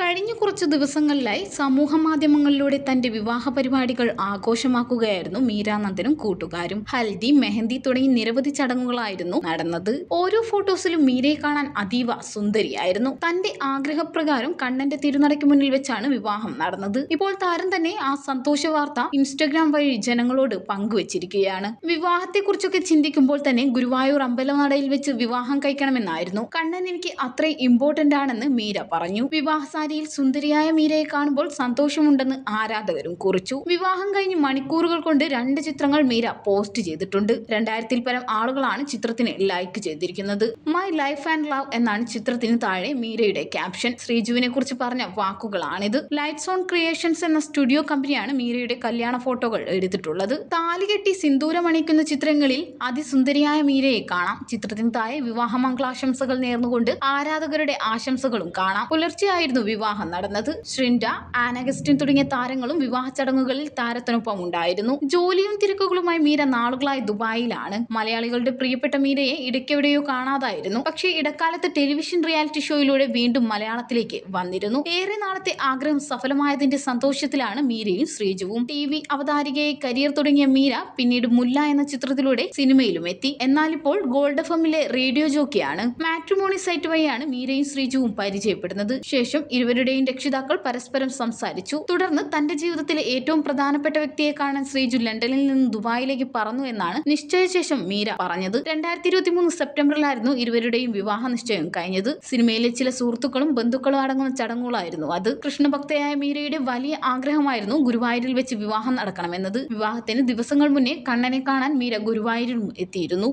കഴിഞ്ഞ കുറച്ച് ദിവസങ്ങളിലായി സമൂഹ മാധ്യമങ്ങളിലൂടെ തന്റെ വിവാഹ പരിപാടികൾ ആഘോഷമാക്കുകയായിരുന്നു മീരാനന്ദനും കൂട്ടുകാരും. ഹൽദി മെഹന്തി തുടങ്ങി നിരവധി ചടങ്ങുകളായിരുന്നു നടന്നത്. ഓരോ ഫോട്ടോസിലും മീരയെ കാണാൻ അതീവ സുന്ദരിയായിരുന്നു. തന്റെ ആഗ്രഹപ്രകാരം കണ്ണന്റെ തിരുനടയ്ക്ക് മുന്നിൽ വെച്ചാണ് വിവാഹം നടന്നത്. ഇപ്പോൾ താരം തന്നെ ആ സന്തോഷ വാർത്ത ഇൻസ്റ്റഗ്രാം വഴി ജനങ്ങളോട് പങ്കുവച്ചിരിക്കുകയാണ്. വിവാഹത്തെക്കുറിച്ചൊക്കെ ചിന്തിക്കുമ്പോൾ തന്നെ ഗുരുവായൂർ അമ്പലനടയിൽ വെച്ച് വിവാഹം കഴിക്കണമെന്നായിരുന്നു. കണ്ണൻ എനിക്ക് അത്രയും ഇമ്പോർട്ടന്റ് ആണെന്ന് മീര പറഞ്ഞു. വിവാഹസാരിയിൽ സുന്ദരിയായ മീരയെ കാണുമ്പോൾ സന്തോഷമുണ്ടെന്ന് ആരാധകരും കുറിച്ചു. വിവാഹം കഴിഞ്ഞ് മണിക്കൂറുകൾ കൊണ്ട് രണ്ട് ചിത്രങ്ങൾ മീര പോസ്റ്റ് ചെയ്തിട്ടുണ്ട്. രണ്ടായിരത്തിൽ പരം ആളുകളാണ് ചിത്രത്തിന് ലൈക്ക് ചെയ്തിരിക്കുന്നത്. മൈ ലൈഫ് ആൻഡ് ലവ് എന്നാണ് ചിത്രത്തിന് താഴെ മീരയുടെ ക്യാപ്ഷൻ ശ്രീജുവിനെ കുറിച്ച് പറഞ്ഞ വാക്കുകളാണിത്. ലൈറ്റ്സ് ഓൺ ക്രിയേഷൻസ് എന്ന സ്റ്റുഡിയോ കമ്പനിയാണ് മീരയുടെ കല്യാണ ഫോട്ടോകൾ എടുത്തിട്ടുള്ളത്. താലികെട്ടി സിന്ദൂരമണിക്കുന്ന ചിത്രങ്ങളിൽ അതിസുന്ദരിയായ മീരയെ കാണാം. ചിത്രത്തിന് താഴെ വിവാഹമംഗളാശംസകൾ നേർന്നുകൊണ്ട് ആരാധകരുടെ ആശംസകളും കാണാം. പുലർച്ചെയായിരുന്നു വിവാഹം നടന്നത്. ശ്രിൻഡ ആനഗസ്റ്റിൻ തുടങ്ങിയ താരങ്ങളും വിവാഹ ചടങ്ങുകളിൽ താരത്തിനൊപ്പം ഉണ്ടായിരുന്നു. ജോലിയും തിരക്കുകളുമായി മീര നാളുകളായി ദുബായിലാണ്. മലയാളികളുടെ പ്രിയപ്പെട്ട മീരയെ ഇടയ്ക്കെവിടെയോ കാണാതായിരുന്നു. പക്ഷേ ഇടക്കാലത്ത് ടെലിവിഷൻ റിയാലിറ്റി ഷോയിലൂടെ വീണ്ടും മലയാളത്തിലേക്ക് വന്നിരുന്നു. ഏറെ നാളത്തെ ആഗ്രഹം സഫലമായതിന്റെ സന്തോഷത്തിലാണ് മീരയും ശ്രീജുവും. ടി വി അവതാരികയെ കരിയർ തുടങ്ങിയ മീര പിന്നീട് മുല്ല എന്ന ചിത്രത്തിലൂടെ സിനിമയിലും എത്തി. എന്നാൽ ഇപ്പോൾ ഗോൾഡ് എമ്മിലെ റേഡിയോ ജോക്കിയാണ്. മാട്രിമോണി സൈറ്റ് വഴിയാണ് മീരയും ശ്രീജുവും പരിചയപ്പെടുന്നത്. ശേഷം ഇരുവരുടെയും രക്ഷിതാക്കൾ പരസ്പരം സംസാരിച്ചു. തുടർന്ന് തന്റെ ജീവിതത്തിലെ ഏറ്റവും പ്രധാനപ്പെട്ട വ്യക്തിയെ കാണാൻ ശ്രീജു ലണ്ടനിൽ നിന്ന് ദുബായിലേക്ക് പറന്നു എന്നാണ് നിശ്ചയശേഷം മീര പറഞ്ഞത്. രണ്ടായിരത്തി ഇരുപത്തി മൂന്ന് സെപ്റ്റംബറിലായിരുന്നു ഇരുവരുടെയും വിവാഹ നിശ്ചയം കഴിഞ്ഞത്. സിനിമയിലെ ചില സുഹൃത്തുക്കളും ബന്ധുക്കളും അടങ്ങുന്ന ചടങ്ങുകളായിരുന്നു അത്. കൃഷ്ണഭക്തയായ മീരയുടെ വലിയ ആഗ്രഹമായിരുന്നു ഗുരുവായൂരിൽ വെച്ച് വിവാഹം നടക്കണമെന്നത്. വിവാഹത്തിന് ദിവസങ്ങൾ മുന്നേ കണ്ണനെ കാണാൻ മീര ഗുരുവായൂരിലും എത്തിയിരുന്നു.